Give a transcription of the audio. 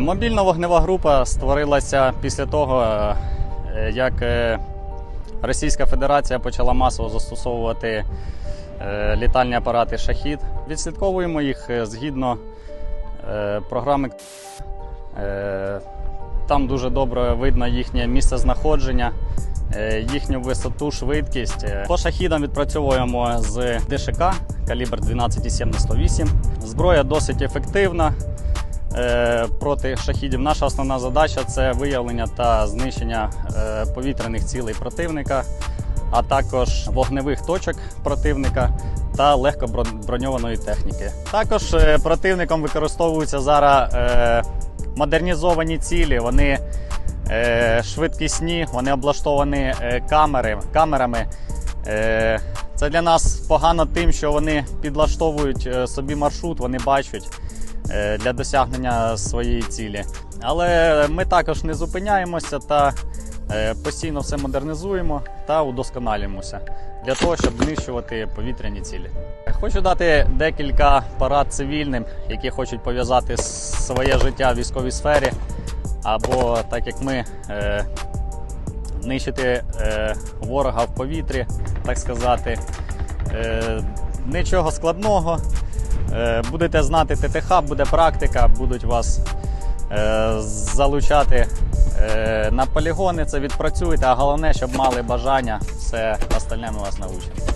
Мобільна вогнева група створилася після того, е, як е, Російська Федерація почала масово застосовувати е, літальні апарати Шахід. Відслідковуємо їх згідно програми. Там дуже добре видно їхнє місце знаходження, їхню висоту, швидкість. По шахідам відпрацьовуємо з ДШК калібр 12,7 на 108. Зброя досить ефективна проти шахідів. Наша основна задача це виявлення та знищення е, повітряних цілей противника, а також вогневих точок противника та легкоброньованої техніки. Також е, противником використовуються зараз е, модернізовані цілі. Вони е, швидкісні, вони облаштовані е, камери, камерами. Е, Це для нас погано тим, що вони підлаштовують е, собі маршрут, вони бачать е, для досягнення своєї цілі. Але ми також не зупиняємося та е, постійно все модернізуємо та удосконалюємося для того, щоб знищувати повітряні цілі. Хочу дати декілька порад цивільним, які хочуть пов'язати своє життя в військовій сфері, або так як ми. е, Знищити е, ворога в повітрі, так сказати. Е, нічого складного. Е, будете знати ТТХ, буде практика, будуть вас е, залучати е, на полігони, це відпрацюєте, а головне, щоб мали бажання, все остальне ми вас навчимо.